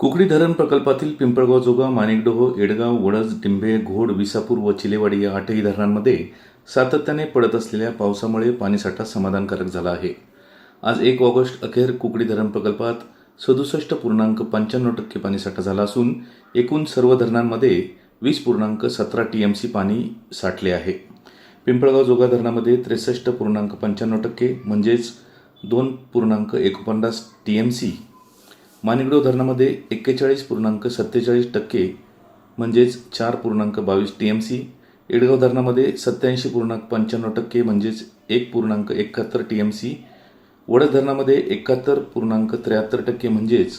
कुकडी धरण प्रकल्पातील पिंपळगाव जोगा माणिकडोह एडगाव वडज डिंभे घोड विसापूर व चिलेवाडी या आठही धरणांमध्ये सातत्याने पडत असलेल्या पावसामुळे पाणीसाठा समाधानकारक झाला आहे. आज एक ऑगस्ट अखेर कुकडी धरण प्रकल्पात सदुसष्ट पूर्णांक पंच्याण्णव टक्के पाणीसाठा झाला असून एकूण सर्व धरणांमध्ये वीस पूर्णांक सतरा टी एम सी पाणी साठले आहे. पिंपळगाव जोगा धरणामध्ये त्रेसष्ट पूर्णांक पंच्याण्णव टक्के म्हणजेच दोन पूर्णांक एकोणपन्नास टी एम सी माणिकडो धरणामध्ये एक्केचाळीस पूर्णांक सत्तेचाळीस टक्के म्हणजेच चार पूर्णांक बावीस टी एम सी एडगाव धरणामध्ये सत्याऐंशी पूर्णांक पंच्याण्णव टक्के म्हणजेच एक पूर्णांक एकाहत्तर टी एम सी वडद धरणामध्ये एकाहत्तर पूर्णांक त्र्याहत्तर टक्के म्हणजेच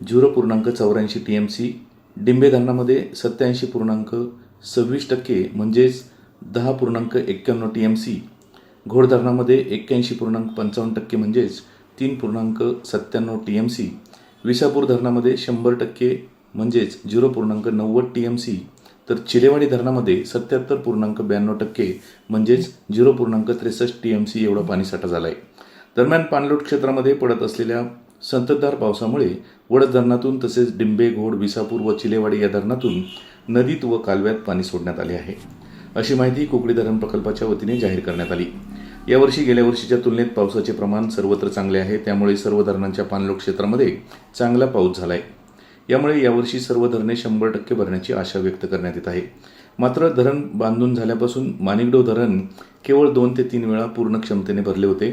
झिरो पूर्णांक चौऱ्याऐंशी टी एम सी डिंबे धरणामध्ये सत्याऐंशी पूर्णांक सव्वीस टक्के म्हणजेच दहा पूर्णांक एक्क्याण्णव टी एम सी घोड धरणामध्ये एक्क्याऐंशी पूर्णांक पंचावन्न टक्के म्हणजेच तीन पूर्णांक सत्त्याण्णव टी एम सी विसापूर धरणामध्ये शंभर टक्के म्हणजेच झिरो पूर्णांक नव्वद टी एम सी तर चिलेवाडी धरणामध्ये सत्याहत्तर पूर्णांक ब्याण्णव टक्के म्हणजेच झिरो पूर्णांक त्रेसष्ट टी एम सी एवढा पाणीसाठा झाला आहे दरम्यान पाणलोट क्षेत्रामध्ये पडत असलेल्या संततधार पावसामुळे वडद धरणातून तसेच डिंबे घोड विसापूर व चिलेवाडी या धरणातून नदीत व कालव्यात पाणी सोडण्यात आले आहे. अशी माहिती कोकडी धरण प्रकल्पाच्या वतीने जाहीर करण्यात आली. यावर्षी गेल्या वर्षीच्या तुलनेत पावसाचे प्रमाण सर्वत्र चांगले आहे. त्यामुळे सर्व धरणांच्या पाणलोट क्षेत्रामध्ये चांगला पाऊस झाला आहे यामुळे यावर्षी सर्व धरणे शंभर टक्के भरण्याची आशा व्यक्त करण्यात येत आहे. मात्र धरण बांधून झाल्यापासून माणिकडो धरण केवळ दोन ते तीन वेळा पूर्ण क्षमतेने भरले होते.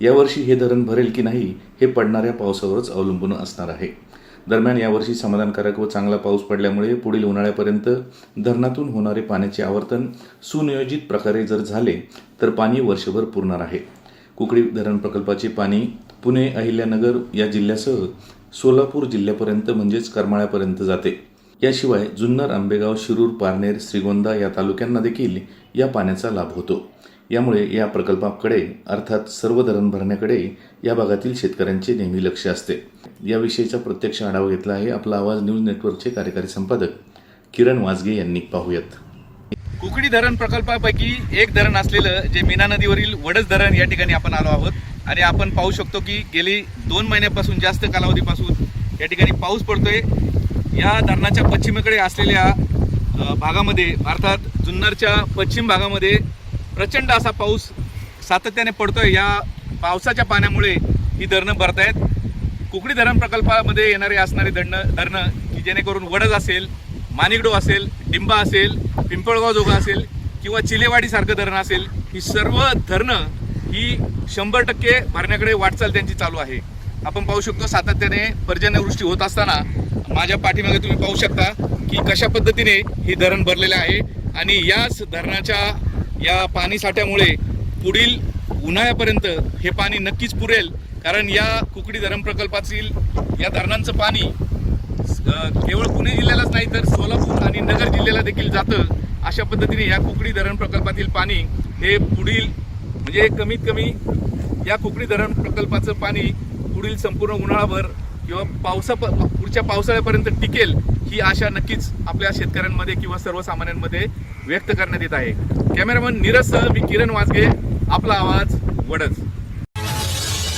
यावर्षी हे धरण भरेल की नाही हे पडणाऱ्या पावसावरच अवलंबून असणार आहे. दरम्यान यावर्षी समाधानकारक व चांगला पाऊस पडल्यामुळे पुढील उन्हाळ्यापर्यंत धरणातून होणारे पाण्याचे आवर्तन सुनियोजित प्रकारे जर झाले तर पाणी वर्षभर पुरणार आहे. कुकडी धरण प्रकल्पाचे पाणी पुणे अहिल्यानगर या जिल्ह्यासह सोलापूर जिल्ह्यापर्यंत म्हणजेच करमाळ्यापर्यंत जाते. याशिवाय जुन्नर आंबेगाव शिरूर पारनेर श्रीगोंदा या तालुक्यांना देखील या पाण्याचा लाभ होतो. यामुळे या प्रकल्पाकडे अर्थात सर्व धरण भरण्याकडे या भागातील शेतकऱ्यांचे नेहमी लक्ष असते. याविषयीचा प्रत्यक्ष आढावा घेतला आहे आपला आवाज न्यूज नेटवर्कचे कार्यकारी संपादक किरण वाजगे यांनी. पाहूयात. कुकडी धरण प्रकल्पापैकी एक धरण असलेलं जे मीना नदीवरील वडस धरण या ठिकाणी आपण आलो आहोत. आणि आपण पाहू शकतो की गेली दोन महिन्यापासून जास्त कालावधीपासून या ठिकाणी पाऊस पडतोय. या धरणाच्या पश्चिमेकडे असलेल्या भागामध्ये अर्थात जुन्नरच्या पश्चिम भागामध्ये प्रचंड असा पाऊस सातत्याने पडतोय. या पावसाच्या पाण्यामुळे ही धरणं भरतायत. कुकडी धरण प्रकल्पामध्ये येणारे असणारे धरणं धरणं की जेणेकरून वडज असेल मानिकडो असेल डिंबा असेल पिंपळगाव जोगा असेल किंवा चिलेवाडीसारखं धरण असेल ही सर्व धरणं ही शंभर टक्के भरण्याकडे वाटचाल त्यांची चालू आहे. आपण पाहू शकतो सातत्याने पर्जन्यवृष्टी होत असताना माझ्या पाठीमागे तुम्ही पाहू शकता की कशा पद्धतीने ही धरण भरलेलं आहे. आणि याच धरणाच्या या पाणी साठ्यामुळे पुढील उन्हाळ्यापर्यंत हे पाणी नक्कीच पुरेल. कारण या कुकडी धरण प्रकल्पातील या धरणांचं पाणी केवळ पुणे जिल्ह्यालाच नाही तर सोलापूर आणि नगर जिल्ह्याला देखील जातं. अशा पद्धतीने या कुकडी धरण प्रकल्पातील पाणी हे पुढील म्हणजे कमीत कमी या कुकडी धरण प्रकल्पाचं पाणी पुढील संपूर्ण उन्हाळाभर किंवा पावसा पुढच्या पावसाळ्यापर्यंत टिकेल ही आशा नक्कीच आपल्या शेतकऱ्यांमध्ये किंवा सर्वसामान्यांमध्ये व्यक्त करण्यात येत आहे. कॅमेरामन नीरजसह मी किरण वाजगे आपला आवाज वडच